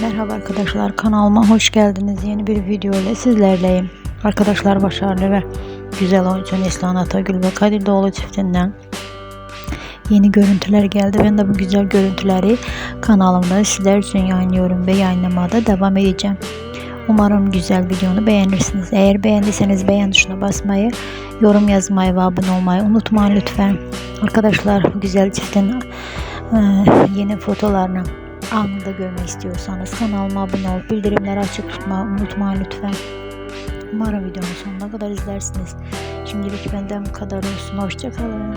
Merhaba arkadaşlar kanalıma hoş geldiniz. Yeni bir video ile sizlerleyim. Arkadaşlar başarılı ve güzel oyuncu Neslihan Atagül ve Kadir Doğulu çiftinden yeni görüntüler geldi. Ben de bu güzel görüntüleri kanalımda sizler için yayınlıyorum ve yayınlamaya da devam edeceğim. Umarım güzel videonu beğenirsiniz. Eğer beğendiyseniz beğen tuşuna basmayı, yorum yazmayı ve abone olmayı unutmayın lütfen. Arkadaşlar güzel çiftin e, yeni fotolarını anında görmek istiyorsanız kanalıma abone olup bildirimleri açık tutmayı unutmayın lütfen. Umarım videonun sonuna kadar izlersiniz. Şimdilik benden bu kadar olsun. Hoşçakalın.